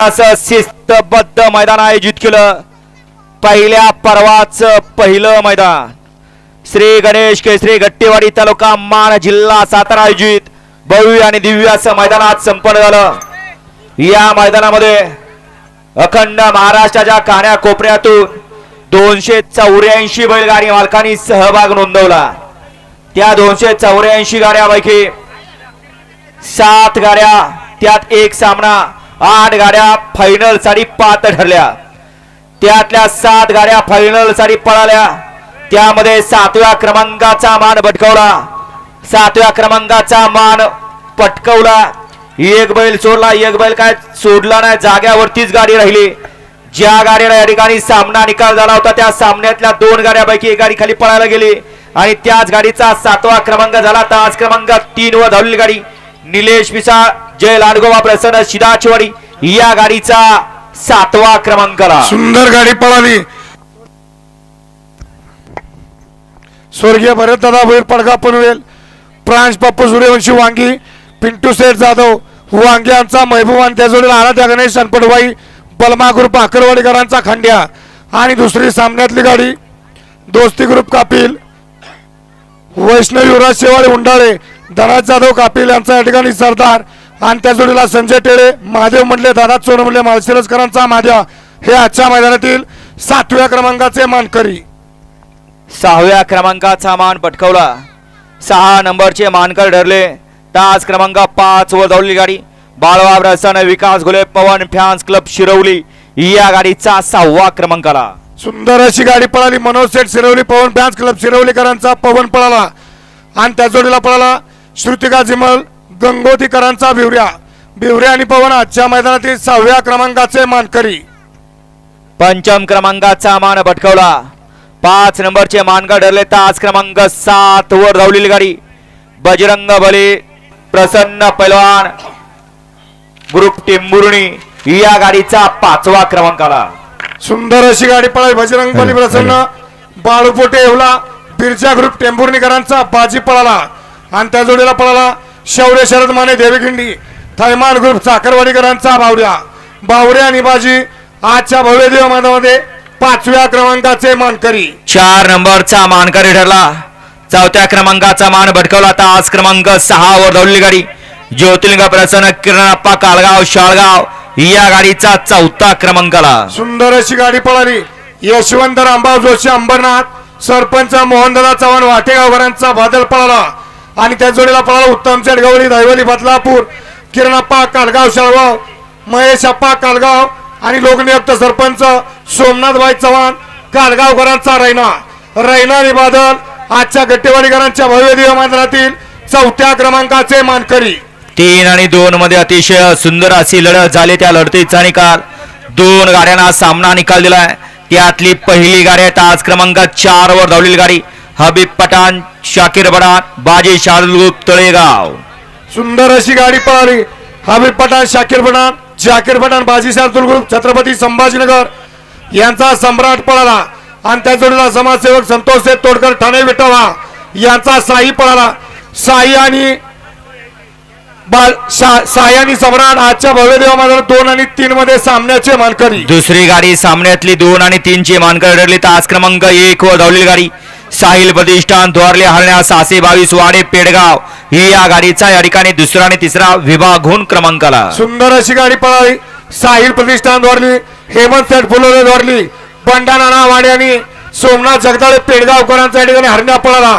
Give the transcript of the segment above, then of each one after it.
असं शिस्तबद्ध मैदान आयोजित केलं. पहिल्या पर्वाच पहिलं मैदान. श्री गणेश केसरी गट्टेवाडी तालुका मान जिल्हा सातारा आयोजित भव्य आणि दिव्य असं मैदान आज संपन्न झालं. या मैदानामध्ये अखंड महाराष्ट्राच्या कान्या कोपऱ्यातून दोनशे चौऱ्याऐंशी बैलगाडी मालकांनी सहभाग नोंदवला. त्या दोनशे चौऱ्याऐंशी गाड्यापैकी सात गाड्या त्यात एक सामना आठ गाड्या फायनलसाठी पात ठरल्या. त्यातल्या सात गाड्या फायनलसाठी पळाल्या. त्यामध्ये सातव्या क्रमांकाचा मान भटकवला सातव्या क्रमांकाचा मान पटकवला. एक बैल सोडला. एक बैल काय सोडला नाही. जाग्यावरतीच गाडी राहिली. ज्या गाडीला या ठिकाणी सामना निकाल झाला होता त्या सामन्यातल्या दोन गाड्यापैकी एक गाडी खाली पळायला गेली. आणि त्याच गाडीचा सातवा क्रमांक झाला. तर आज क्रमांक तीन व धावलेली गाडी. निलेश पिसाळ जय लाडगोबा प्रसन्न शिदाचवाडी या गाडीचा सातवा क्रमांकाला सुंदर गाडी पळाली. स्वर्गीय भरतदादा भैर पडगा पनवेल प्रांश पप्पू सूर्यवंशी वांगी पिंटू शेठ जाधव वांगे यांचा महबूब आणि त्या आराध्या गणेश सनपटवाई बलमा ग्रुप आकरवाडीकरांचा खंड्या आणि दुसरी सामन्यातली गाडी दोस्ती ग्रुप कापिल वैष्णव युवराज शेवाळे उंडाळे धनाज जाधव कापिल यांचा या ठिकाणी सरदार आणि त्या जोडीला संजय टेळे महादेव म्हणले दादा चोर म्हणले माळशिरसकरांचा महादेव हे आजच्या मैदानातील सातव्या क्रमांकाचे मानकरी. सहाव्या क्रमांकाचा मान पटकवला. सहा नंबरचे मानकर ठरले. तास क्रमांक पाच वर धावलेली गाडी. बाळवा प्रसन्न विकास घोले पवन फॅन्स क्लब शिरवली. या गाडीचा सहावा क्रमांकाला. सुंदर अशी गाडी पळाली. मनोज सेठ शिरवली पवन फॅन्स क्लब शिरवलीकरांचा पवन पळाला. आणि त्या जोडीला पळाला श्रुतिका जिमल गंगोतीकरांचा बिवऱ्या. बिवऱ्या आणि पवन आजच्या मैदानातील सहाव्या क्रमांकाचे मानकरी. पंचम क्रमांकाचा मान पटकवला पाच नंबरचे मानकर ठरले तास क्रमांक सात वर धावलेली गाडी. बजरंग बली प्रसन्न पैलवान ग्रुप टेंभुर्णी या गाडीचा पाचवा क्रमांकाला सुंदर अशी गाडी पळाली. बजरंग बली प्रसन्न बाळूपोटे येवला बिरजा ग्रुप टेंभुर्णीकरांचा बाजी पळाला. आणि त्या जोडीला पळाला शौर्य शरद माने देवीखिंडी थैमान ग्रुप साखरवाडीकरांचा बावऱ्या बावऱ्या आणि बाजी आजच्या भव्य देव मैदानामध्ये पाचव्या क्रमांकाचे मानकरी. चार नंबरचा मानकरी ठरला. चौथ्या क्रमांकाचा मान भटकवला तास क्रमांक सहा वर धावलेली गाडी. ज्योतिर्लिंग प्रसन्न किरणप्पा कालगाव शाळगाव या गाडीचा चौथा क्रमांकाला. सुंदर अशी गाडी पळाली. यशवंत रामभाऊ जोशी अंबरनाथ सरपंच मोहनदादा चव्हाण वाटेगावकरांचा बादल पळाला. आणि त्या जोडीला पळाला उत्तम चेडगवळी दैवली बदलापूर किरणप्पा कालगाव शाळगाव महेश अप्पा कालगाव आणि लोकनियुक्त सरपंच सोमनाथबाई चव्हाण कालगावकरांचा रैना. रैना आणि आजच्या आजच्या गट्टेवाडीकरांच्या भव्य दिव्य मैदानातील चौथ्या क्रमांकाचे मानकरी. तीन आणि दोन मध्ये अतिशय सुंदर अशी लढत झाली त्या लढतीचा निकाल दोन गाड्यांना सामना निकाल दिलाय. त्यातली पहिली गाडी आहे आज क्रमांक चार वर धावलेली गाडी. हबीब पठाण शाकीर पठाण बाजी शार्दूल तळेगाव। सुंदर अशी गाडी पळाली. हबीब पठाण शाकीर पठाण जाकीर पठाण बाजीशाह ग्रुप छत्रपती संभाजीनगर यांचा सम्राट पळाला. आणि त्या जोडीला समाजसेवक संतोष शेठ तोडकर ठाणे विटावा यांचा साई पळाला. साई आणि साई आणि सम्राट आजच्या भव्य देवा दोन आणि तीन मध्ये सामन्याचे मानकरी. दुसरी गाडी सामन्यातली दोन आणि तीनची मानकर ठरली. तास क्रमांक एक वर धावलेली गाडी. साहिल प्रतिष्ठान द्वारले हरण्या सासे बावीस वाडे पेडगाव. ही या गाडीचा या ठिकाणी दुसरा आणि तिसरा क्रमांक आला सुंदर अशी गाडी पळाली. साहिल प्रतिष्ठान द्वारली हेमंत सेठ फुलोरे द्वारली बंडा नाना वाडे आणि सोमनाथ जगदाळे पेडगावकरांचा या ठिकाणी हरण्या पळाला.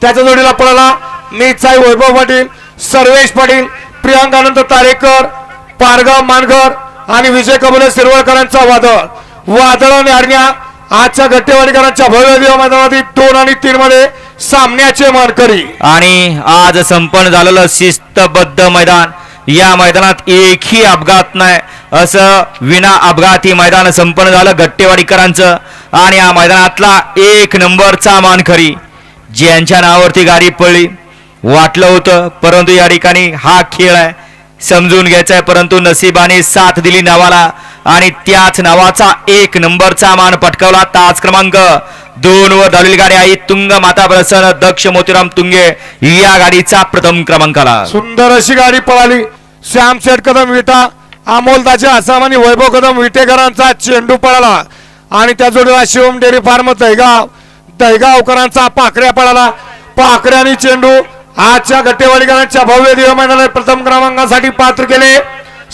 त्याच्या जोडीला पळाला नीतसाई वैभव पाटील सर्वेश पाटील प्रियांकानंद तारेकर पारगाव मानघर आणि विजय कबुले शिरवळकरांचा वादळ. वादळ आणि हरण्या आजच्या गट्टेवाडीकरांच्या भव्य विवाह मैदानातील दोन आणि तीन मध्ये सामन्याचे मानकरी. आणि आज संपन्न झालेलं शिस्तबद्ध मैदान. या मैदानात एकही अपघात नाही. असं विना अपघाती मैदान संपन्न झालं गट्टेवाडीकरांचं. आणि या मैदानातला एक नंबरचा मानकरी ज्यांच्या नावावरती गाडी पडली. वाटलं होतं परंतु या ठिकाणी हा खेळ आहे. समजून घ्यायचा आहे परंतु नशिबाने साथ दिली नावाला. आणि त्याच नावाचा एक नंबरचा मान पटकावला ताज क्रमांक. दोन वर धावलेली गाडी आहे तुंग माता प्रसन्न दक्ष मोतीराम तुंगे या गाडीचा प्रथम क्रमांकाला. सुंदर अशी गाडी पळाली. श्याम शेठ कदम विटा अमोलताचे आसाम आणि वैभव कदम विटेकरांचा चेंडू पळाला. आणि त्या जोडीला शिवम डेअरी फार्म दहगाव दहगावकरांचा पाकऱ्या पळाला. पाकऱ्या आणि चेंडू आजच्या गट्टेवाडीकरांच्या भव्य दिव्य मैदानात प्रथम क्रमांकासाठी पात्र केले.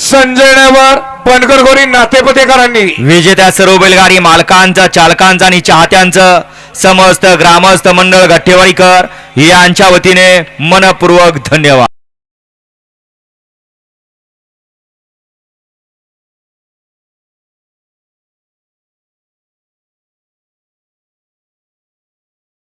संजय नेवर बनकर गोरी नातेपतेकरांनी. विजेत्या सर्व बैलगाडी मालकांचं चालकांचं आणि चाहत्यांचं समस्त ग्रामस्थ मंडळ गट्टेवाडीकर यांच्या वतीने मनपूर्वक धन्यवाद.